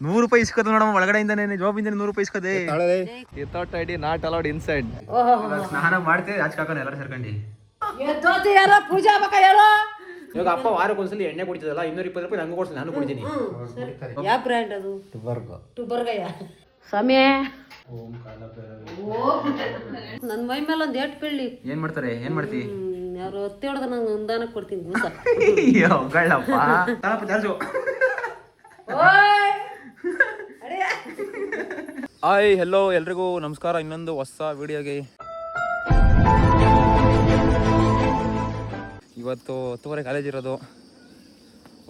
ನೂರು ರೂಪಾಯಿ ಇಸ್ಕೋದು ನೋಡಮ್ಮ ಒಳಗಡೆಯಿಂದನೇ ಜಾಬಿಂದ ನೂರು ರೂಪಾಯಿ ಇಸ್ಕೋದೆ without I D not allowed inside ಸ್ನಾನ ಮಾಡ್ತೇವೆ ಆಚೆ ಹಾಕೋಣ ಎಲ್ಲರೂ ಸೇರ್ಕೊಂಡು. ಪೂಜಾ ಬೇಕ ಹೇಳೋ ಇವಾಗ ಅಪ್ಪ ವಾರಕ್ಕೆ ಒಂದ್ಸಲಿ ಎಣ್ಣೆ ಕುಡಿತದಲ್ಲ ಇನ್ನೂರ ಇಪ್ಪತ್ತು ರೂಪಾಯಿ ನಂಗೆ ಕೊಡ್ತೀನಿ ನಾನು ಕುಡಿತೀನಿ. ಯಾವ ಬ್ರ್ಯಾಂಡ್ ಅದು? ಟುಬರ್ಗಯ್ಯ ಸಮಯ ನನ್ನ ಮೈ ಮೇಲೆ ಒಂದು ಏಟ್ ಬೀಳ್ಲಿ ಏನ್ ಮಾಡ್ತಾರೆ ಏನ್ ಮಾಡ್ತಿ? ಯಾರು ಒತ್ತಿ ಹೊಡೆದ ನಂಗೆ ಅನುದಾನ ಕೊಡ್ತೀನಿ ಗೂಸ ಗಳ್ಳಪ್ಪ. ಹಾಯ್ ಹೆಲೋ ಎಲ್ರಿಗೂ ನಮಸ್ಕಾರ. ಇನ್ನೊಂದು ಹೊಸ ವಿಡಿಯೋಗೆ. ಇವತ್ತು ಹತ್ತುವರೆ ಕಾಲೇಜ್ ಇರೋದು.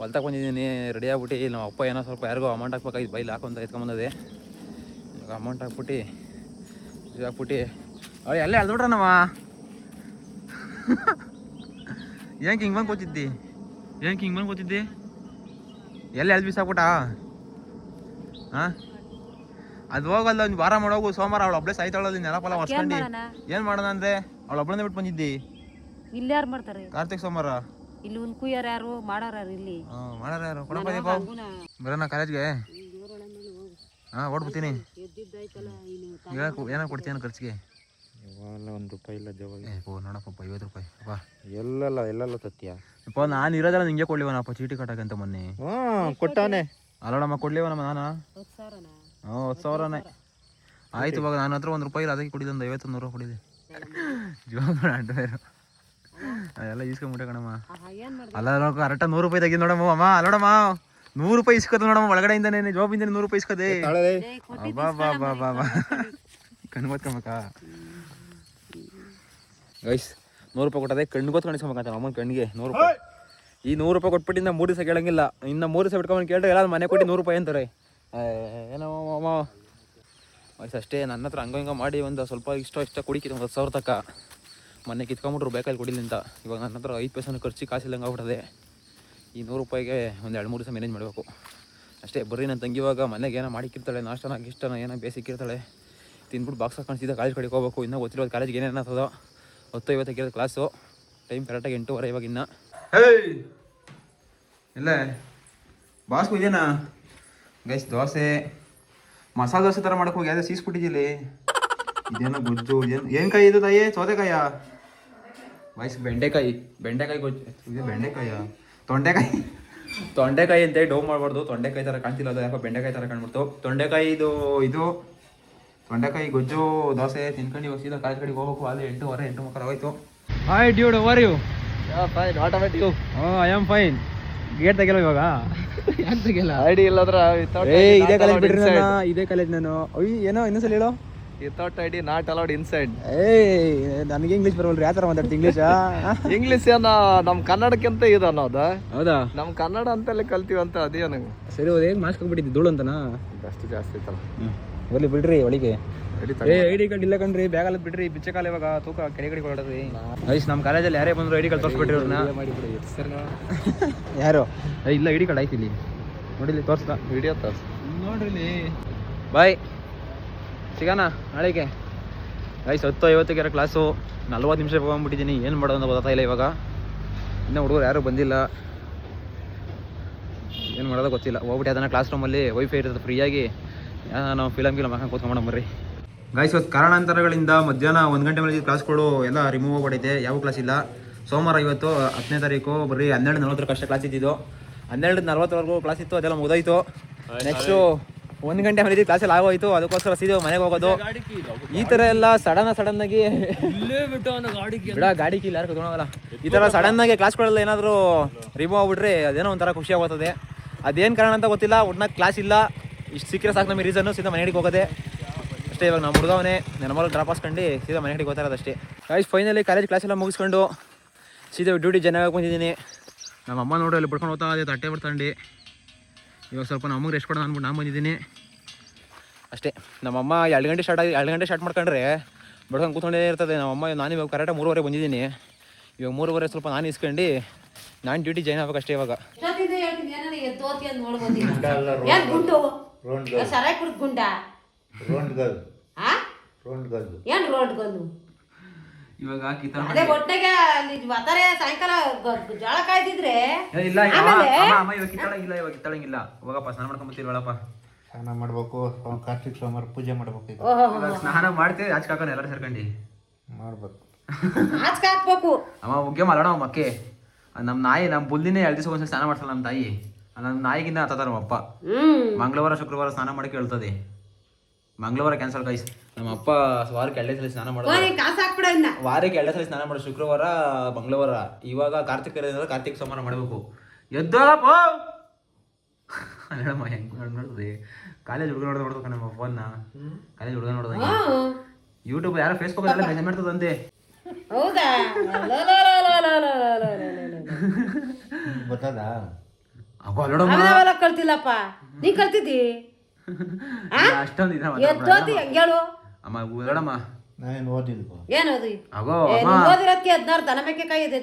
ಹೊಲ್ತಾಗ ಬಂದಿದ್ದೀನಿ ರೆಡಿ ಆಗ್ಬಿಟ್ಟು. ನಮ್ಮ ಅಪ್ಪ ಏನೋ ಸ್ವಲ್ಪ ಯಾರಿಗೂ ಅಮೌಂಟ್ ಹಾಕ್ಬೇಕಾಗಿತ್ತು, ಬೈಲ್ ಹಾಕೊಂತ ಎತ್ಕೊಂಬಂದದೆ ಇವಾಗ ಅಮೌಂಟ್ ಹಾಕ್ಬಿಟ್ಟು, ಇದು ಹಾಕ್ಬಿಟ್ಟು. ಅಯ್ಯ, ಅಲ್ಲೇ ಅಲ್ದೋಡ್ರ ನಮ್ಮ ಏನಕ್ಕೆ ಹಿಂಗೆ ಬಂದು ಕೂತಿದ್ದಿ? ಏನಕ್ಕೆ ಹಿಂಗೆ ಬಂದು ಕೂತಿದ್ದಿ? ಎಲ್ಲಿ ಎಲ್ಲಿ ಬಿಸಾಕ್ಬಿಟ್ಟ? ಹಾಂ ಅದು ಹೋಗಲ್ಲ ಒಂದು ವಾರ ಮಾಡೋಗು ಸೋಮವಾರ ಅವಳು ಒಬ್ಳೆ ಸಾಯ್ತಾಳಲ್ಲಿ ನೆನಪಲ್ಲ ಒರ್ಸ್ಕೊಂಡು. ಏನ್ ಮಾಡೋಣ ಅಂದ್ರೆ ಅವಳು ಒಬ್ಳನ್ನೇ ಬಿಟ್ಟು ಬಂದಿದ್ದಿ. ಇಲ್ಲಿ ಯಾರು ಮಾಡ್ತಾರೆ? ಕಾರ್ತಿಕ್ ಸೋಮವಾರ? ಇಲ್ಲಿ ಒಂದು ಕುಯ್ಯಾರ ಯಾರು ಮಾಡೋರು ಯಾರು ಇಲ್ಲಿ? ಹಾಂ ಮಾಡಾರ ಯಾರು? ಕೊಡಪ್ಪ ದೀಪ. ಬರೋಣ ಕಾಲೇಜ್ಗೆ? ಹಾ ಓಡ್ಬಿಡ್ತೀನಿ ಏನೋ ಕೊಡ್ತೀನಿ ಖರ್ಚಿಗೆ? ಒಂದು ರೂಪಾಯಿ ಇಲ್ಲ ಜವಾಬ್ ಓ ನೋಡಪ್ಪ ಐವತ್ತು ರೂಪಾಯಿ. ಅಪ್ಪ. ಎಲ್ಲ ಎಲ್ಲ ತತ್ತೀಯ ಅಪ್ಪ ನಾನು ಇರೋದಲ್ಲ ನಿಂಗೆ ಕೊಡ್ಲಿವನಪ್ಪ ಚೀಟಿ ಕಟ್ಟಕಂತ ಮೊನ್ನೆ. ಹ್ಮ್ ಕೊಟ್ಟವನೆ. ಅಲ್ಲೋಡಮ್ಮ ಕೊಡ್ಲಿವನಮ್ಮ ನಾನು? ಸಾವಿರನಾ ಹ್ಞೂ ಹತ್ತು ಸಾವಿರನೇ ಆಯ್ತು ಇವಾಗ ನನ್ನ ಹತ್ರ ಒಂದು ರೂಪಾಯಿ ಇಲ್ಲ ಅದಕ್ಕೆ ಕುಡಿದೆ ಒಂದು ಐವತ್ತು ನೂರು ಕುಡಿದೆ. ಜೀವನ ಅಡ್ಡವೇರು ಅದೆಲ್ಲ ಈಸ್ಕೊಂಬಿಟ್ಟೆ ಕಣಮ್ಮ. ಅಲ್ಲ ಕರೆಕ್ಟ ನೂರು ರೂಪಾಯಿ ತೆಗಿ ನೋಡಮ್ಮ ಅಮ್ಮ ಅಲ್ಲೋಡಮ್ಮ ನೂರು ರೂಪಾಯಿ ಇಸ್ಕೋತ ನೋಡಮ್ಮ ಒಳಗಡೆಯಿಂದನೇ ಜಾಬಿಂದ ನೂರು ರೂಪಾಯಿ ಇಸ್ಕೋದೆ ಬಾ ಬಾ ಬಾ ಬಾ ಬಾ ಕಣ್ಣು ಗೈಸ್ ನೂರು ರೂಪಾಯಿ ಕೊಟ್ಟದೆ ಕಣ್ಣು ಕಣಿಸ್ಕೊಬೇಕಂತ ಅಮ್ಮನ ಕಣ್ಣಿಗೆ ನೂರು ರೂಪಾಯಿ. ಈ ನೂರು ರೂಪಾಯಿ ಕೊಟ್ಬಿಟ್ಟು ಮೂರು ದಿವಸ ಕೇಳಂಗಿಲ್ಲ. ಇನ್ನು ಮೂರು ದಿವಸ ಬಿಟ್ಕೊಂಡು ಕೇಳಿದ್ರೆ ಎಲ್ಲ ಮನೆ ಕೊಟ್ಟು ನೂರು ರೂಪಾಯಿ ಅಂತಾರೆ. ಏನೋ ಮಾಮ ವಯಸ್ಸು ಅಷ್ಟೇ, ನನ್ನ ಹತ್ರ ಹಂಗ ಮಾಡಿ ಒಂದು ಸ್ವಲ್ಪ ಇಷ್ಟ ಇಷ್ಟ ಕುಡಿಕಿತ್ತು ಒಂದು ಹತ್ತು ಸಾವಿರ ತಕ್ಕ ಮೊನ್ನೆ ಕಿತ್ಕೊಂಬಿಟ್ರು ಬೇಕಲ್ಲಿ ಕುಡಿಲಿ ಅಂತ. ಇವಾಗ ನನ್ನ ಹತ್ರ ಐದು ಪೈಸೆ ಖರ್ಚು ಕಾಸಿಲ್ಲಂಗೆ ಆಗ್ಬಿಟ್ಟದೆ. ಈ ನೂರು ರೂಪಾಯಿಗೆ ಒಂದು ಎರಡು ಮೂರು ದಿವಸ ಮ್ಯಾನೇಜ್ ಮಾಡಬೇಕು. ಅಷ್ಟೇ ಬರ್ರಿ ನನ್ನ ತಂಗಿ ಇವಾಗ ಮನೆಗೆ ಏನೋ ಮಾಡಿಕ್ಕಿರ್ತಾಳೆ ನಾಷ್ಟನ ಇಷ್ಟನ ಏನೋ ಬೇಸಿಕ್ಕಿರ್ತಾಳೆ ತಿಂದ್ಬಿಟ್ಟು ಬಾಕ್ಸ್ ಹಾಕೊಂಡು ಕಾಲೇಜ್ ಕಡೆಗೆ ಹೋಗ್ಬೇಕು. ಇನ್ನೂ ಗೊತ್ತಿರೋದು ಕಾಲೇಜ್ಗೆ ಏನೇನು ಆಗ್ತದೋ ಹತ್ತು ಐವತ್ತಕ್ಕೆ ಇರೋದು ಕ್ಲಾಸು ಟೈಮ್ ಕರೆಕ್ಟಾಗಿ ಎಂಟೂವರೆ ಇವಾಗ ಇನ್ನೂ. ಇಲ್ಲ ಬಾಸ್ಕು ಇದೇನಾ? ಗೈಸ್ ದೋಸೆ. ಮಸಾಲೆ ದೋಸೆ ಥರ ಮಾಡಕ್ಕೆ ಹೋಗಿ ಯಾವುದೋ ಸೀಸ್ಬಿಟ್ಟಿದ್ದೀಲಿ ಇದೇನೋ ಗೊಜ್ಜು ಏನು ಏನು ಕಾಯಿ ಇದು ತಾಯಿ? ಸೌತೆಕಾಯ? ವಯಸ್ ಬೆಂಡೆಕಾಯಿ. ಬೆಂಡೆಕಾಯಿ ಗೊಜ್ಜು. ಇದು ಬೆಂಡೆಕಾಯ. ತೊಂಡೆಕಾಯಿ. ತೊಂಡೆಕಾಯಿ ಅಂತೇಳಿ ಡೋ ಮಾಡಬಾರ್ದು. ತೊಂಡೆಕಾಯಿ ಥರ ಕಾಣ್ತಿಲ್ಲ ಅದು ಯಾಕೋ ಬೆಂಡೆಕಾಯಿ ಥರ ಕಾಣ್ಬಿಡ್ತು. ತೊಂಡೆಕಾಯಿ ಇದು ಇದು ತೊಂಡೆಕಾಯಿ ಗೊಜ್ಜು ದೋಸೆ ತಿನ್ಕೊಂಡು ಹೋಗ್ಸಿದ ಸೀದಾ ಕಾಲೇಜ್ ಕಡೆಗೆ ಹೋಗ್ಬೇಕು. ಅಲ್ಲಿ ಎಂಟೂವರೆ ಎಂಟು ಮಕ್ಕಳು ಹೋಯ್ತು hi dude how are you fine automatic I am fine gate ತೆಗಿಲ್ಲ ಇವಾಗ? ಯಾಕೆ ತೆಗಿಲ್ಲ ಐ ಡಿ ಇಲ್ಲದ್ರ ಏ ಇದೇ ಕಾಲೇಜ್ ಬಿಡ್ರಿ ನನ್ನ ಇದೇ ಕಾಲೇಜ್ ನಾನು. ಅಯ್ಯ ಏನೋ ಇನ್ನೊಂದ್ಸಲ ಹೇಳೋ. Without I D not allowed inside ಏ ನನಗೆ ಇಂಗ್ಲಿಷ್ ಬರವಲ್ರಿ. ಯಾವ ಥರ ಮಾತಾಡ್ತಿ ಇಂಗ್ಲೀಷ್ ಇಂಗ್ಲಿಷ್ ಏನ ನಮ್ ಕನ್ನಡಕ್ಕಿಂತ ಇದು ಅನ್ನೋದು. ಹೌದಾ? ನಮ್ಮ ಕನ್ನಡ ಅಂತಲೇ ಕಲ್ತೀವಿ ಅಂತ ಅದೇ ನಂಗೆ ಸರಿ ಹೋದ ಹೇಗೆ ಮಾಸ್ಕ್ ಹೋಗ್ಬಿಟ್ಟಿದ್ದಿ ಧೂಳು ಅಂತನಾ? ಜಾಸ್ತಿ ಜಾಸ್ತಿ ಐತಲ್ಲ. ಬರ್ಲಿ ಬಿಡ್ರಿ ಒಳಗೆ. ಐಡಿ ಏ ಐ ಡಿ ಕಾರ್ಡ್ ಇಲ್ಲ ಕಣ್ರಿ ಬ್ಯಾಗಲ್ಲ ಬಿಡ್ರಿ ಬಿಚ್ಚೆ ಕಾಲ ಇವಾಗ ತೂಕ ಕೆರೆ ಕಡೆ ಹೊರಡ್ರಿ ಐಸ್ ನಮ್ಮ ಕಾಲೇಜಲ್ಲಿ ಯಾರೇ ಬಂದ್ರು ಐಡಿ ಕಾರ್ಡ್ ತೋರಿಸ್ಬಿಟ್ರಿ ಅವ್ರನ್ನ ಮಾಡಿಬಿಡಿ ಸರ್ ಯಾರು? ಇಲ್ಲ ಐಡಿ ಕಾರ್ಡ್ ಆಯ್ತು ಇಲ್ಲಿ. ನೋಡಿಲಿ ತೋರಿಸ್ತಾ ವಿಡಿಯೋ ತೋರಿಸ್. ನೋಡ್ರಿ ಬಾಯ್. ಸಿಗೋಣ ನಾಳೆಗೆ. ಐಸ್ ಹತ್ತು ಐವತ್ತಿಗೆ ಕ್ಲಾಸು ನಲ್ವತ್ತು ನಿಮಿಷ ಹೋಗ್ಬಿಟ್ಟಿದ್ದೀನಿ ಏನು ಮಾಡೋದು ಅಂತ ಗೊತ್ತಾಗ್ತಾ ಇಲ್ಲ ಇವಾಗ. ಇನ್ನೂ ಹುಡುಗರು ಯಾರೂ ಬಂದಿಲ್ಲ. ಏನು ಮಾಡೋದು ಗೊತ್ತಿಲ್ಲ. ಹೋಗ್ಬಿಟ್ಟು ಅದನ್ನು ಕ್ಲಾಸ್ ರೂಮಲ್ಲಿ ವೈಫೈ ಇರ್ತದೆ ಫ್ರೀಯಾಗಿ ನಾವು ಫಿಲಮ್ ಗಿಲಮ್ ಹಾಕೊಂಡು ಕೂತ್ಕೊಂಡು ಬರ್ರಿ. ಗಾಯ್ಸ್ ಇವತ್ತು ಕಾರಣಾಂತರಗಳಿಂದ ಮಧ್ಯಾಹ್ನ ಒಂದು ಗಂಟೆ ಮೇಲೆ ಕ್ಲಾಸ್ಗಳು ಎಲ್ಲ ರಿಮೂವ್ ಆಗ್ಬಿಟ್ಟಿದೆ. ಯಾವ ಕ್ಲಾಸ್ ಇಲ್ಲ? ಸೋಮವಾರ ಇವತ್ತು ಹತ್ತನೇ ತಾರೀಕು ಬರೀ ಹನ್ನೆರಡು ನಲ್ವತ್ತರಕ್ಕೆ ಅಷ್ಟೇ ಕ್ಲಾಸ್ ಇದ್ದಿದ್ದು. ಹನ್ನೆರಡು ನಲ್ವತ್ತವರೆಗೂ ಕ್ಲಾಸ್ ಇತ್ತು ಅದೆಲ್ಲ ಮುಗಿದೋಯ್ತು. ನೆಕ್ಸ್ಟು ಒಂದು ಗಂಟೆ ಮೇಲೆ ಕ್ಲಾಸಲ್ಲಿ ಆಗೋಯ್ತು. ಅದಕ್ಕೋಸ್ಕರ ಸೀದಾ ಮನೆಗೆ ಹೋಗೋದು. ಈ ಥರ ಎಲ್ಲ ಸಡನ್ ಸಡನ್ ಆಗಿ ಬಿಡ ಗಾಡಿ ಕೀಲ್ ಯಾರು ಕತ್ಕೊಂಡೋಗಲ್ಲ ಈ ಥರ ಸಡನ್ ಆಗಿ ಕ್ಲಾಸ್ಗಳೆಲ್ಲ ಏನಾದರೂ ರಿಮೂವ್ ಆಗ್ಬಿಟ್ರೆ ಅದೇನೋ ಒಂಥರ ಖುಷಿ ಆಗೋತದೆ. ಅದೇನು ಕಾರಣ ಅಂತ ಗೊತ್ತಿಲ್ಲ. ಒಟ್ನಾಗ ಕ್ಲಾಸ್ ಇಲ್ಲ. ಇಷ್ಟು ಸಿಕ್ಕರೆ ಸಾಕು ನಮಗೆ ರೀಸನ್ನು ಸೀದಾ ಮನೆಗೆ ಹೋಗೋದೆ. ಅಷ್ಟೇ ಇವಾಗ ನಮ್ಮ ಹುಡುಗವನೇ ನನ್ನ ಮಗಳು ಡ್ರಾಪ್ ಹಾಸ್ಕೊಂಡು ಸೀದಾ ಮನೆಗೆ ಹೋಗ್ತಾ ಇರೋದು ಅಷ್ಟೇ. ಗಾಯ್ಸ್ ಫೈನಲಿ ಕಾಲೇಜ್ ಕ್ಲಾಸ್ ಎಲ್ಲ ಮುಗಿಸ್ಕೊಂಡು ಸೀದಾ ಡ್ಯೂಟಿ ಜನ ಬಂದಿದ್ದೀನಿ ನಮ್ಮ ಅಮ್ಮ ನೋಡಿ ಅಲ್ಲಿ ಬಿಡ್ಕೊಂಡು ಹೋಗ್ತಾ ಇದೆ ತಟ್ಟೆ ಬಿಡ್ತಾಂಡು ಇವಾಗ ಸ್ವಲ್ಪ ನಮಗೆ ರೆಸ್ಟ್ ಕೊಡೋಣ ಅಂದ್ಬಿಟ್ಟು ನಾನು ಬಂದಿದ್ದೀನಿ. ಅಷ್ಟೇ ನಮ್ಮಮ್ಮ ಎರಡು ಗಂಟೆ ಸ್ಟಾರ್ಟ್ ಆಗಿ ಎರಡು ಗಂಟೆ ಸ್ಟಾರ್ಟ್ ಮಾಡ್ಕೊಂಡ್ರೆ ಬಡ್ಕೊಂಡು ಕೂತ್ಕೊಂಡೇ ಇರ್ತದೆ. ನಮ್ಮಮ್ಮ ನಾನು ಇವಾಗ ಕರೆಕ್ಟಾಗಿ ಮೂರುವರೆ ಬಂದಿದ್ದೀನಿ. ಇವಾಗ ಮೂರುವರೆ ಸ್ವಲ್ಪ ನಾನು ಇಸ್ಕೊಂಡು ನಾನು ಡ್ಯೂಟಿ ಜಾಯ್ನ್ ಆಗ್ಬೇಕು ಅಷ್ಟೇ ಇವಾಗ ಎಷ್ಟೊತ್ತಿಂದ ಗಲ್ಲು ಏನ್ ಗುಂಡು. ಸರಾಯ್ ಕುಡ್ದು ಗುಂಡ ಆ ಏನ್ ರೋಡ್ ಗಲ್ಲು ಇವಾಗ ಅದೇ ಒಟ್ಟಿಗೆ ಅಲ್ಲಿ ಬರ್ತಾರೆ ಸಾಯಂಕಾಲ ಜೋಳ ಕಾಯ್ದಿದ್ರೆ ಇಲ್ಲ? ಅಮ್ಮ ಇವಾಗ ಕಿತ್ತಾಳಂಗಿಲ್ಲ ಇವಾಗ ಕಿತ್ತಾಳಂಗಿಲ್ಲ. ಹೋಗಪ್ಪ ಸ್ನಾನ ಮಾಡ್ಕೊಂಡ್ ಬರ್ತೀವಿ ಒಳಪ್ಪ ಸ್ನಾನ ಮಾಡ್ಬೇಕು ಕಾರ್ತಿಕ್ ಸೋಮವಾರ ಪೂಜೆ ಮಾಡ್ಬೇಕು ಈಗ. ಇವಾಗ ಸ್ನಾನ ಮಾಡ್ತೇವೆ ಆಚೆ ಹಾಕೋಣ ಎಲ್ಲರೂ ಸೇರ್ಕೊಂಡು. ಮಾಡ್ಬೇಕು. ಆಚೆ ಹಾಕ್ಬೇಕು ಅಮ್ಮ ಮುಖ್ಯ ಮಾಡೋಣ ಮಕ್ಕೆ. ನಮ್ಮ ನಾಯಿ ನಮ್ಮ ಬುಲ್ಲಿನೇ ಎರಡು ದಿವಸ ಒಂದ್ಸಲ ಸ್ನಾನ ಮಾಡ್ಸಲ್ಲ ನಮ್ಮ ತಾಯಿ. ನಮ್ಮ ನಾಯಿಗಿನ್ನ ಹತ್ತಾರ ನಮ್ಮ ಅಪ್ಪ. ಮಂಗಳವಾರ ಶುಕ್ರವಾರ ಸ್ನಾನ ಮಾಡಿ ಹೇಳ್ತದೆ ಮಂಗಳವಾರ ಕ್ಯಾನ್ಸಲ್ ಕಾಯಿಸ್ ನಮ್ಮ ಅಪ್ಪ ವಾರಕ್ಕೆ ಎರಡೇ ಸಲ ಸ್ನಾನ ಮಾಡೋದು. ವಾರಕ್ಕೆ ಎರಡೇ ಸಲ ಸ್ನಾನ ಮಾಡೋದು ಶುಕ್ರವಾರ ಮಂಗಳವಾರ. ಇವಾಗ ಕಾರ್ತಿಕ ಕಾರ್ತಿಕ ಕಾರ್ತಿಕ್ ಸೋಮವಾರ ಮಾಡಬೇಕು. ಎದ್ದೋಳಪ್ಪ ಹೇಳಮ್ಮ ಹೆಂಗ್ ನೋಡ್ತದೆ ಕಾಲೇಜ್ ಹುಡುಗ ನೋಡ್ದೆ ನೋಡ್ಬೇಕು ನಮ್ಮ ಫೋನ್ನ. ಕಾಲೇಜ್ ಹುಡುಗ ನೋಡ್ದ. ಯೂಟ್ಯೂಬ್ ಯಾರೋ ಫೇಸ್ಬುಕ್ ಎಲ್ಲ ಮೆಸೇಜ್ ಮಾಡ್ತದಂತೆ ಹೌದಾ? ಕಲ್ತಿಲ್ಲಪ್ಪ ನೀ ಕಲ್ತಿದ್ದಿ ಅಷ್ಟೊಂದು ಅಮ್ಮ ದನ ಮೇಕೆ ಕೈ ಇದೆ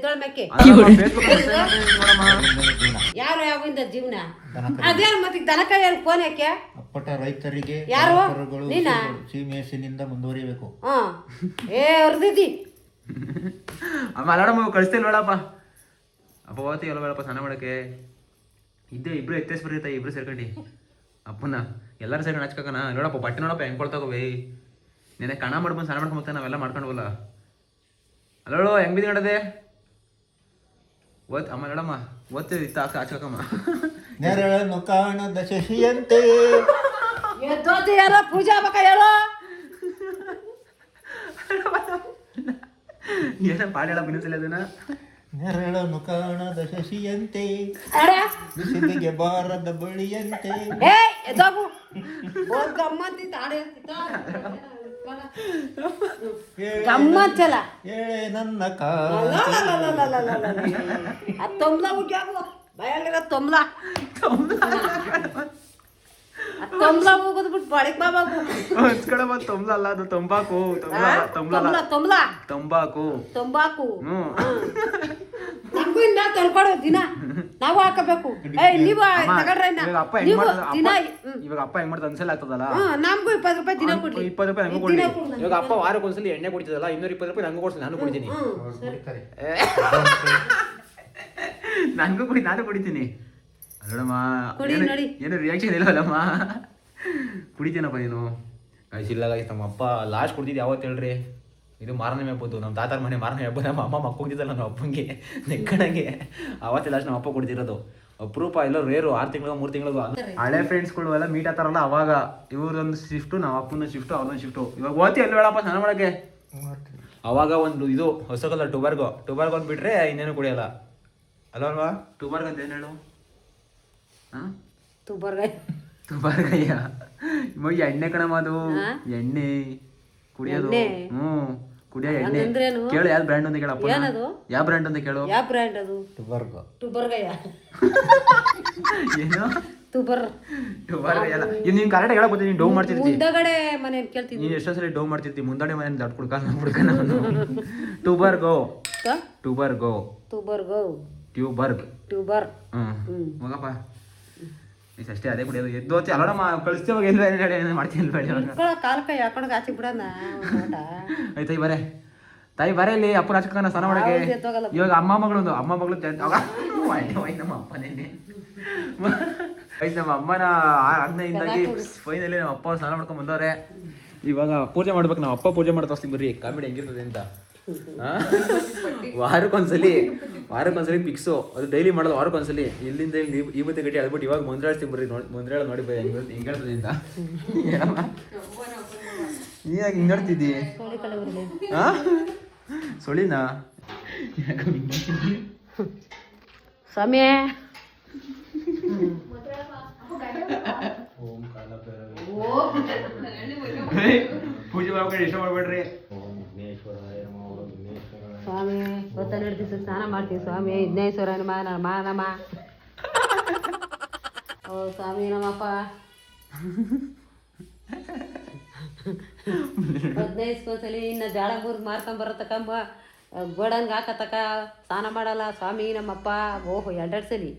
ಯಾವಿಂದ ಜೀವನ? ದನ ಫೋನ್ ಯಾಕೆ? ಅಪ್ಪಟ ರೈತರಿಗೆ ಯಾರು? ಮುಂದುವರಿಬೇಕು. ಹಾಂ. ಏ ಅಮ್ಮ ಕಳಿಸ್ತಿಲ್ವಳಪ್ಪ. ಅಪ್ಪ ಬೇಡಪ್ಪ ಸ್ನಾನ ಮಾಡಕ್ಕೆ. ಇದ್ದೇ ಇಬ್ರು ಎತ್ತೇಸ್ ಬರೀತ ಇಬ್ರು ಸೇರ್ಕೊಂಡು. ಅಪ್ಪನ ಎಲ್ಲರೂ ಸೇರ್ಕೊಂಡು ಹಚ್ಕಕನ ನೋಡಪ್ಪ ಬಟ್ಟೆ ನೋಡಪ್ಪ ಹೆಂಗ್ ಕೊಡ್ತಾಗವೆ ನೆನೆ ಕಣ ಮಾಡ್ಬಂದು ಸ್ನಾನ ಮಾಡ್ಕೊಂಡ್ ನಾವೆಲ್ಲ ಮಾಡ್ಕೊಂಡ್ವಲ್ಲ. ಅಲ್ಲೋಳು ಹೆಂಗ್ ನೋಡದೆ? ಓದ್ ಅಮ್ಮ ನೋಡಮ್ಮ ಓದ್ತೇವೆ ಇತ್ತ ಹಚ್ಕಮ್ಮ ನೆರಳನ್ನು ಕಾಣದ ಶಶಿಯಂತೆ ಎದ್ದೋತಿ ಯಾರೋ ಪೂಜೆ ಆಗ್ಬೇಕ ಹೇಳು. ಏನ ಪಾಡ ಹೇಳ ಬಿನಿಸಲ್ಲ ಅದನ್ನ ನೆರಳನು ಕಾಣದ ಶಶಿಯಂತೆ ಅರೆ ಸಿದ್ಧಿಗೆ ಬಾರದ ಬಳಿಯಂತೆ ಏ ಗಮ್ಮತ್ ಚಲ ಏಳೆ ನನ್ನ ಕಾಲ ತೊಂಬ್ಲ ಉಗ್ಯಾಗು ಬಯಲಿರೋ ತೊಂಬ್ಲ ತೊಂಬ್ಲ ತೊಂಬ್ಲ ಹೋಗೋದ್ಬಿಟ್ಟು ಬಳಿಕ್ ಬಾಬಾಗು ಹಚ್ಕೊಳಮ್ಮ ತೊಂಬ್ಲ ಅಲ್ಲ ಅದು ತಂಬಾಕು ತೊಂಬ್ಲ ತೊಂಬ್ಲ ತೊಂಬ್ಲ ತೊಂಬ್ಲ. ತಂಬಾಕು. ತಂಬಾಕು. ಹ್ಮ್. ನಮಗೂ ಇನ್ನ ತಂದ್ಕೊಡು ದಿನ. ನಾವು ಹಾಕಬೇಕು. ಏ ನೀವು ಇನ್ನ. ಇವಾಗ ಅಪ್ಪ ಹೆಂಗ್ ನೀವು ದಿನ ಅಪ್ಪ ಇವಾಗ ಅಪ್ಪ ಹೆಂಗ್ ಆಗ್ತದಲ್ಲ? ಹ್ಮ್ ನಮಗೂ ಇಪ್ಪತ್ತು ರೂಪಾಯಿ ದಿನ ಕೊಡ್ಲಿ ಇಪ್ಪತ್ತು ರೂಪಾಯಿ ನಂಗೂ ದಿನ ಕೊಡಿ. ಕೊಡು ಇವಾಗ ಅಪ್ಪ ವಾರಕ್ಕೆ ಒಂದ್ಸಲಿ ಎಣ್ಣೆ ಕುಡಿತದಲ್ಲ ಇನ್ನೂರ ಇಪ್ಪತ್ತು ರೂಪಾಯಿ ನಂಗೂ ಕೊಡ್ತೀನಿ ನಾನು ಕುಡಿತೀನಿ. ಹ್ಮ್ ಕುಡಿತಾರೆ. ನನಗೂ ಕುಡಿ ನಾನು ಕುಡಿತೀನಿ. ಅಲ್ಲಮ್ಮ ಕುಡಿ ಏನು- ನೋಡಿ. ಏನು ರಿಯಾಕ್ಷನ್ ಇಲ್ಲವಲ್ಲಮ್ಮ ಕುಡಿತೀನಪ್ಪ ನೀನು? ಗಾಯ್ಸ್ ನಮ್ಮ ಅಪ್ಪ ಲಾಸ್ಟ್ ಕುಡ್ದಿದ್ದು ಯಾವತ್ತು ಹೇಳ್ರಿ? ಇದು ಮಾರನೇ ಹಬ್ಬದ್ದು. ನಮ್ಮ ತಾತಾರ ಮನೆ ಮಾರನೇ ಹಬ್ಬ. ನಮ್ಮ ಅಮ್ಮ ಮಕ್ಕೋಗಿದ್ದಲ್ಲ ನಮ್ಮ ಅಪ್ಪಂಗೆ. ನೆಕ್ಕಣಂಗೆ. ಅವತ್ತೇ ಲಾಸ್ಟ್ ನಮ್ಮ ಅಪ್ಪ ಕುಡ್ದಿರೋದು. ಅಪರೂಪ ಎಲ್ಲ ರೇರು ಆರು ತಿಂಗಳು ಮೂರು ತಿಂಗಳು ಹಳೆ ಫ್ರೆಂಡ್ಸ್ಗಳು ಎಲ್ಲ ಮೀಟ್ ಆತಾರಲ್ಲ ಅವಾಗ. ಇವ್ರೊಂದು ಶಿಫ್ಟು ನಮ್ಮ ಅಪ್ಪನ ಶಿಫ್ಟು ಅವ್ರೊಂದು ಶಿಫ್ಟು ಇವಾಗ ಓದ್ತಿ ಎಲ್ಲ ಹೇಳಪ್ಪ ಸ್ನಾನ ಮಾಡಕ್ಕೆ? ಅವಾಗ ಒಂದು ಇದು ಹೊಸಕಲ್ಲ ಟುಬರ್ಗೋ. ಟುಬಾರ್ಗೋ ಅಂತ ಅಂದ್ಬಿಟ್ರೆ ಇನ್ನೇನು ಕುಡಿಯಲ್ಲ. ಅಲ್ವಾ ಟುಬರ್ಗ್ ಅಂತ ಏನು ಹೇಳು? ಹಾಂ? ತುಬರ್ಗಾಯ್ ತುಬಾರ್ಗಯ್ಯ ಇವಾಗ ಎಣ್ಣೆ ಕಣಮ್ಮ ಅದು ಎಣ್ಣೆ ಕುಡಿಯೋದು? ಹ್ಮ್ ಕುಡಿಯೋ ಎಣ್ಣೆ? ಕೇಳು ಯಾವ ಬ್ರ್ಯಾಂಡ್ ಅಂತ ಕೇಳಪ್ಪ? ಯಾವ ಬ್ರ್ಯಾಂಡ್ ಅಂತ ಕೇಳು ಯಾವ ಬ್ರ್ಯಾಂಡ್ ಅದು ಟುಬರ್ಗೋ ಟುಬರ್ಗಯ್ಯ ಏನು ಟುಬರ್ ಟುಬರ್ಗಯ್ಯ ಇನ್ನು ನೀನು ಕರೆಕ್ಟ್ ಹೇಳಕ್ ನೀನು ಡೌ ಮಾಡ್ತಿರ್ತಿ ಮುಂದಗಡೆ ಮನೆ ಕೇಳ್ತೀನಿ ನೀನು ಎಷ್ಟೋ ಸಲ ಡೌ ಮಾಡ್ತಿರ್ತಿ ಮುಂದಡೆ ಮನೆ ದಡ್ ಕುಡ್ಕ ಕುಡ್ಕ ಟೂಬರ್ ಗೋ ಟೂಬರ್ ಗೋ ತುಬರ್ಗೋ ಟ್ಯೂಬರ್ಗ್ ಟ್ಯೂಬರ್ ಹ್ಮ್ ಹೋಗಪ್ಪ ಇಸ್ ಅಷ್ಟೇ ಅದೇ ಕುಡಿಯೋದು ಎದ್ದು ಹೋಗ್ತಿ. ಅಲ್ಲ ಕಳಿಸ್ತೇವೆ ಎಲ್ಲ ಏನು ಮಾಡ್ತೀನಿ ಬೇಡ ಕೈ ಹಾಕೊಂಡು ಆಚೆ ಬಿಡೋಣ ತಾಯಿ ಬರೇ. ತಾಯಿ ಬರೇ ಇಲ್ಲಿ ಅಪ್ಪ ಹಚ್ಕೊಂಡ ಸ್ನಾನ ಮಾಡಕ್ಕೆ. ಇವಾಗ ಅಮ್ಮ ಮಗಳು ಅಮ್ಮ ಮಗಳು ನಮ್ಮ ಅಪ್ಪನೇ ನಮ್ಮ ಅಮ್ಮನ ಆಜ್ಞೆಯಿಂದಾಗಿ ಫೈನಲಿ ನಮ್ಮ ಅಪ್ಪ ಸ್ನಾನ ಮಾಡ್ಕೊಂಡ್ ಬಂದವ್ರೆ. ಇವಾಗ ಪೂಜೆ ಮಾಡ್ಬೇಕು. ನಮ್ಮ ಅಪ್ಪ ಪೂಜೆ ಮಾಡ್ತಾ ಬರ್ರಿ ಕಾಮಿಡಿ ಹೆಂಗಿರ್ತದೆ ಅಂತ? ವಾರಕ್ಕೊಂದ್ಸಲಿ ವಾರಕ್ಕೊಂದ್ಸಲಿ ಪಿಕ್ಸು. ಅದು ಡೈಲಿ ಮಾಡೋದು ವಾರಕ್ಕೊಂದ್ಸಲಿ. ಇಲ್ಲಿಂದ ಇಲ್ಲಿ ಈ ಬತ್ತೆ ಗಟ್ಟಿ ಅದ್ಬಿಟ್ಟು ಇವಾಗ ಮುಂದ್ರಾಡ್ತೀನಿ ಬರ್ರಿ ನೋಡಿ ಮುಂದ್ರಾಳ ನೋಡಿ ಬೈ ಹೆಂಗ್ ಹೆಂಗ್ ಹೇಳ್ತದೆ ಅಂತ. ಏನಮ್ಮ ನೀನಾಗ ಹಿಂಗ್ ನೋಡ್ತಿದ್ದಿ ಹಾಂ? ಸುಳಿನಾ? ಸ್ವಾಮಿ. ಪೂಜೆ ಮಾಡ್ಬೇಡಿ ಇಷ್ಟ ಮಾಡ್ಬೇಡ್ರಿ. ಸ್ವಾಮಿ ಹೊತ್ತನ್ನೆರಡು ದಿವಸ ಸ್ನಾನ ಮಾಡ್ತೀವಿ ಸ್ವಾಮಿ. ವಿಘ್ನೇಶ್ವರ ನಮ ನಮ ನಮ. ಓ ಸ್ವಾಮಿ ನಮ್ಮಪ್ಪ ಹದಿನೈದು ಇನ್ನು ಜಾಳ ಮುರಿದು ಮಾರ್ಕೊಂಡ್ ಬರತಕ್ಕಂಬ ಗೋಡನ್ಗೆ ಹಾಕತಕ್ಕ ಸ್ನಾನ ಮಾಡಲ್ಲ ಸ್ವಾಮಿ ನಮ್ಮಪ್ಪ. ಓಹೋ ಎರಡೆರಡು ಸಲಿ.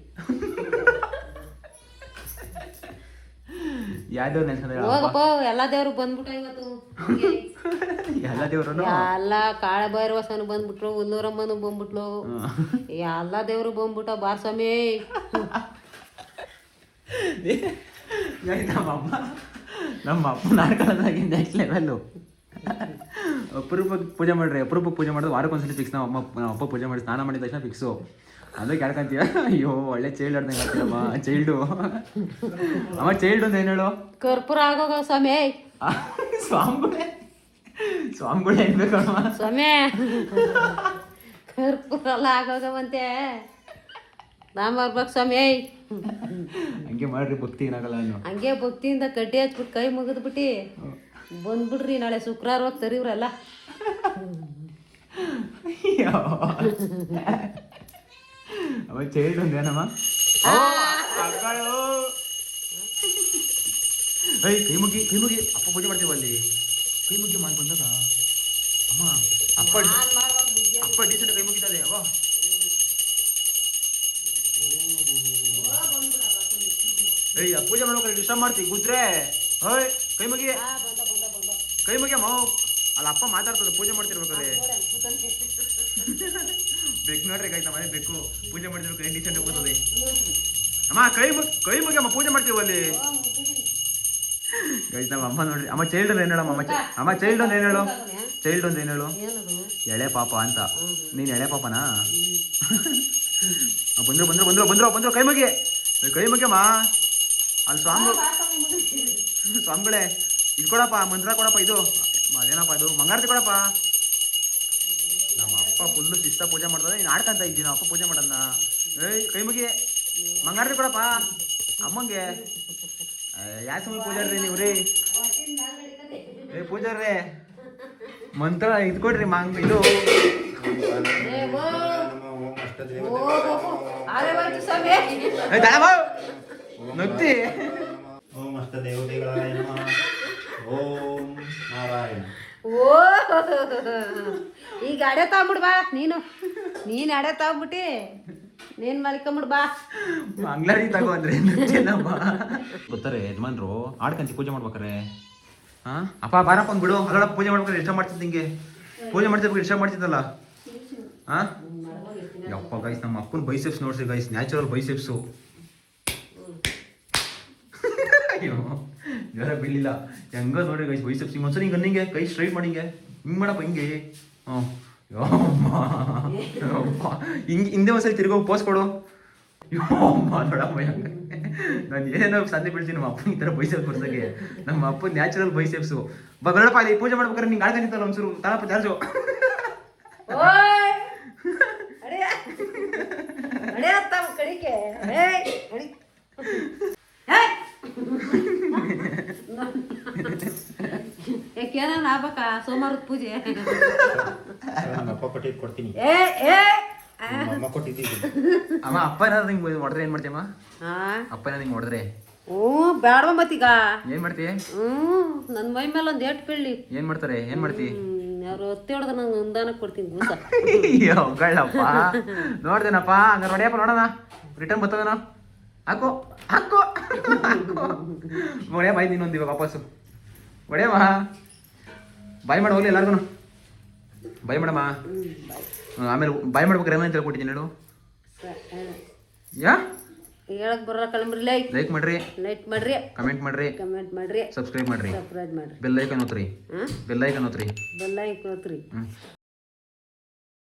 ಹೋಗಪ್ಪ ಎಲ್ಲ ದೇವ್ರು ಬಂದ್ಬಿಟ್ಟ ಇವತ್ತು. ಎಲ್ಲ ದೇವ್ರು ಎಲ್ಲ ಕಾಳ ಭೈರವಸನು ಬಂದ್ಬಿಟ್ರು ಹುಲ್ಲೂರಮ್ಮನು ಬಂದ್ಬಿಟ್ಲು. ಎಲ್ಲ ದೇವ್ರು ಬಂದ್ಬಿಟ್ಟ ಬಾರ್ ಸ್ವಾಮಿ Guys, ನಮ್ಮ ಅಮ್ಮ ನಮ್ಮ ಅಪ್ಪ ನಾಡ್ಕೊಳ್ಳೋದಾಗಿ ನೆಕ್ಸ್ಟ್ ಲೆವೆಲ್ಲು ಅಪರೂಪಕ್ಕೆ ಪೂಜೆ ಮಾಡ್ರಿ ಅಪರೂಪಕ್ಕೆ ಪೂಜೆ ಮಾಡಿದ್ರೆ ವಾರಕ್ಕೊಂದ್ಸಲಿ ಫಿಕ್ಸ್ ನಮ್ಮ ಅಮ್ಮ ನಮ್ಮ ಅಪ್ಪ ಪೂಜೆ ಮಾಡಿ ಸ್ನಾನ ಮಾಡಿದ ತಕ್ಷಣ ಫಿಕ್ಸು ಅದಕ್ಕೆ ಕೇಳ್ಕೊಂತೀಯ ಅಯ್ಯೋ ಒಳ್ಳೆ ಚೈಲ್ಡ್ ಆಡ್ದಂಗೆ ಆಗ್ತೀರಮ್ಮ ಚೈಲ್ಡು ಅಮ್ಮ ಚೈಲ್ಡ್ ಅಂತ ಏನು ಹೇಳು? ಕರ್ಪೂರ ಆಗೋಗ ಸ್ವಾಮಿ. ಸ್ವಾಮಿಗಳೇ ಸ್ವಾಮಿಗಳೇ ಹೇಳ್ಬೇಕು ಸ್ವಾಮಿ. ಕರ್ಪೂರ ಎಲ್ಲ ಆಗೋಗವಂತೆ ಬರ್ಬೇಕು ಸ್ವಾಮಿ. ಹಂಗೆ ಮಾಡ್ರಿ ಭಕ್ತಿ ಏನಾಗಲ್ಲ ಇನ್ನು ಹಂಗೆ ಭಕ್ತಿಯಿಂದ ಕಡ್ಡಿ ಹಚ್ಬಿಟ್ಟು ಕೈ ಮುಗಿದ್ಬಿಟ್ಟು ಬಂದ್ಬಿಡ್ರಿ ನಾಳೆ ಶುಕ್ರವಾರ ಹೋಗಿ ತರಿವ್ರಲ್ಲ. ಅವ ಚೈಲ್ಡ್ ಒಂದೇನಮ್ಮ ಏಯ್ ಕೈ ಮುಗಿ ಕೈ ಮುಗಿ. ಅಪ್ಪ ಪೂಜೆ ಮಾಡ್ತೀವ ಅಲ್ಲಿ ಕೈ ಮುಗಿ ಮಾಡಿ ಬಂದಾಗ ಅಮ್ಮ ಅಪ್ಪ ಅಪ್ಪ ಡೀಸೆಂಟ್ ಕೈ ಮುಗಿತದೆ ಅವ. ಏಯ್ ಪೂಜೆ ಮಾಡ್ಬೇಕಾದ್ರೆ ಡಿಸ್ಟರ್ಬ್ ಮಾಡ್ತೀವಿ ಗುದ್ರೆ ಹೋಯ್ ಕೈ ಮುಗಿ. ಕೈ ಮುಗಿ ಅಮ್ಮ. ಅಲ್ಲ ಅಪ್ಪ ಮಾತಾಡ್ತದೆ ಪೂಜೆ ಮಾಡ್ತಿರ್ಬೇಕಾದ್ರೆ ಬೆಕ್ಕು ನೋಡ್ರಿ ಆಯ್ತಾ ಮನೆ ಬೆಕ್ಕು. ಪೂಜೆ ಮಾಡಿದ್ರು ಕೈ ಡೀಸೆಂಟ್ ಕೂತದೆ ಅಮ್ಮ ಕೈ ಮುಗ್ ಕೈ ಮುಗಿ ಅಮ್ಮ ಪೂಜೆ ಮಾಡ್ತೀವಿ ಅಲ್ಲಿ ಗೈಸ್ ನಮ್ಮ ಅಮ್ಮ ನೋಡ್ರಿ. ಅಮ್ಮ ಚೈಲ್ಡ್ ಏನು ಹೇಳಮ್ಮ ಅಮ್ಮ? ಚೈ- ಅಮ್ಮ ಚೈಲ್ಡ್ ಒಂದು ಏನು ಹೇಳು? ಚೈಲ್ಡ್ ಒಂದು ಏನು ಹೇಳು? ಏನದು ಎಳೆ ಪಾಪ ಅಂತ. ನೀನು ಎಳೆ ಪಾಪನಾ? ಆ, ಬಂದ್ರು ಬಂದ್ರು ಬಂದ್ರು ಬಂದ್ರು ಬಂದ್ರು ಕೈ ಮುಗಿ. ಏ, ಕೈ ಮುಗಿಯಮ್ಮ. ಅಲ್ಲಿ ಸ್ವಾಮಿ ಸ್ವಾಮಿಗಳೇ ಇದು ಕೊಡಪ್ಪ ಮಂತ್ರ ಕೊಡಪ್ಪ ಇದು. ಅದೇನಪ್ಪ ಇದು? ಮಂಗಾರತಿ ಕೊಡಪ್ಪ. ನಮ್ಮ ಅಪ್ಪ ಫುಲ್ ಶಿಸ್ತ ಪೂಜೆ ಮಾಡ್ತಾರೆ. ನೀನು ಆಡ್ಕಂತ ಇದ್ದೀನಿ ಅಪ್ಪ ಪೂಜೆ ಮಾಡೋದನ್ನ. ಏಯ್ ಕೈ ಮುಗಿ. ಮಂಗಾರತಿ ಕೊಡಪ್ಪ. ಅಮ್ಮಂಗೆ. ಯಾವ ಸಮಯ ಪೂಜಾರ್ರಿ ನೀವು ರೀ ಏ ಪೂಜಾರ್ರಿ ಮಂತ್ರ ಇದ್ಕೊಡ್ರಿ ಮಾಂಗ್ ಮಂಗ್ ಇದು! ನಗ್ತಿ. ಓಂ ಅಷ್ಟ ದೇವತೆಗಳಾಯ ಓಂ ನಾರಾಯಣ. ಓ ಈಗ ಅಡೆ ತಗೊಂಬಿಡ್ ಬಾ ನೀನು. ನೀನ್ ಅಡೆ ತಗೊಂಬಿಟ್ಟಿ ನೀನ್ ಮಲ್ಕೊಂಬಿಡ್ ಬಾ. ಮಂಗ್ಳಾರಿ ತಗೋ ಅಂದ್ರೆ ನಗ್ತಿಲ್ಲಮ್ಮ. ಗೊತ್ತಾರೆ ಯಜಮಾನ್ರು ಆಡ್ಕಂತಿ ಪೂಜೆ ಮಾಡ್ಬೇಕಾರೆ? ಹಾ? ಅಪ್ಪ ಬಾರಪ್ಪ ಒಂದ್ ಬಿಡು ಅಲ್ಲ ಪೂಜೆ ಮಾಡ್ಬೇಕಾರೆ ಇಷ್ಟ ಮಾಡ್ತಿದ್ ಹಿಂಗೆ ಪೂಜೆ ಮಾಡ್ತಿರ್ಬೇಕು ಇಷ್ಟ ಮಾಡ್ತಿದ್ದಲ್ಲ. ಹಾ? ಯಪ್ಪ ಗೈಸ್ ನಮ್ಮ ಅಪ್ಪನ ಬೈಸೆಪ್ಸ್ ನೋಡ್ಸಿ ಗೈಸ್ ನ್ಯಾಚುರಲ್ ಬೈಸೆಪ್ಸು ಅಯ್ಯೋ ಜ್ವರ ಬೀಳಿಲ್ಲ. ಹೆಂಗ ನೋಡಿ ಗೈಸ್ ಬೈಸೆಪ್ಸ್ ಹಿಂಗೆ ಒಂದ್ಸರಿ ಹಿಂಗೆ ಹಿಂಗೆ ಕೈ ಸ್ಟ್ರೈಟ್ ಮಾಡಿ ಹಿಂಗೆ. ಹಿಂಗೆ ಮಾಡಪ್ಪ ಹಿಂಗೆ. ಹ್ಞೂ. ಹಿಂಗೆ ಹಿಂದೆ ಒಂದ್ಸಲಿ ತಿರ್ಗೋ ಪೋಸ್ ಕೊಡು. ಯಮ್ಮ ನೋಡಮ್ಮ ಹೆಂಗೆ. ನಾನು ಏನೋ ಸಂದಿ ಬೀಳ್ತೀನಿ ನಮ್ಮ ಅಪ್ಪನ ಈ ಥರ ಬೈಸೆಪ್ ಕೊಡ್ಸಕ್ಕೆ. ನಮ್ಮ ಅಪ್ಪ ನ್ಯಾಚುರಲ್ ಬೈಸೆಪ್ಸು ಬರಪ್ಪ ಅಲ್ಲಿ ಪೂಜೆ ಮಾಡ್ಬೇಕಾದ್ರೆ ನಿಂಗೆ ಆಡ್ತಾ ನಿಂತಲ್ಲ ಒಂಚೂರು. ತಾಳಪ್ಪ ಚಾರ್ಜು ಯಾಕೇನ ಆಗ್ಬೇಕಾ? ಸೋಮವಾರದ ಪೂಜೆ? ನಮ್ಮ ಅಪ್ಪ ಕೊಟ್ಟಿದ್ದು ಕೊಡ್ತೀನಿ. ಏ ಏ ನಮ್ಮ ಅಮ್ಮ ಕೊಟ್ಟಿದ್ದೀವಿ. ಅಮ್ಮ ಅಪ್ಪ ಏನಾದ್ರು ಹಿಂಗೆ ಹೊಡೆದ್ರೆ ಏನು ಮಾಡ್ತೀಯಮ್ಮ ಹಾ ಅಪ್ಪ ಏನಾದ್ರು ಹಿಂಗೆ ಹೊಡೆದ್ರೆ? ಹ್ಞೂ ಬೇಡವ ಮತ್ತೀಗ. ಏನು ಮಾಡ್ತೀಯ ಹ್ಞೂ ನನ್ನ ಮೈ ಮೇಲೆ ಒಂದು ಏಟ್ ಏನು ಮಾಡ್ತಾರೆ? ಏನು ಮಾಡ್ತಿ? ಅವ್ರು ಒತ್ತಿ ಹೊಡೆದ ನಂಗೆ ಅನುದಾನ ಕೊಡ್ತೀನಿ ಗೂಸ ಅಯ್ಯೋ ಗಳ್ಳಪ್ಪ ನೋಡ್ದೇನಪ್ಪ ಹಂಗಾರೆ ಹೊಡೆಯಪ್ಪ ನೋಡೋಣ. ರಿಟರ್ನ್ ಬರ್ತದೇನ? ಹಾಕೋ ಹಾಕೋ ಹೊಡೆಯ ಬಾಯ್ ಇನ್ನೊಂದು ಇವಾಗ ವಾಪಸ್ಸು. ಹೊಡೆಯಮ್ಮ ಬಾಯ್ ಮಾಡಿ ಹೋಗ್ಲಿ ಎಲ್ಲಾರ್ಗು ಬಾಯ್ ಮಾಡಮ್ಮ ಆಮೇಲೆ ಬಾಯ್ ಮಾಡ್ಬೇಕಾರೆ ಏನಂತ ಹೇಳ್ಕೊಟ್ಟಿದ್ದೀನಿ ಹೇಳು ಯಾ? ಹೇಳಕ್ ಬರ ಕಳಂಬ್ರಿ ಲೈಕ್ ಲೈಕ್ ಮಾಡ್ರಿ. ಲೈಕ್ ಮಾಡ್ರಿ. ಕಮೆಂಟ್ ಮಾಡ್ರಿ. ಕಮೆಂಟ್ ಮಾಡ್ರಿ. ಸಬ್ಸ್ಕ್ರೈಬ್ ಮಾಡ್ರಿ. ಸಬ್ಸ್ಕ್ರೈಬ್ ಮಾಡ್ರಿ. ಬೆಲ್ ಐಕನ್ ಒತ್ರಿ. ಹಾಂ ಬೆಲ್ ಐಕನ್ ಒತ್ರಿ. ಬೆಲ್ ಐಕನ್ ಹ್ಮ್.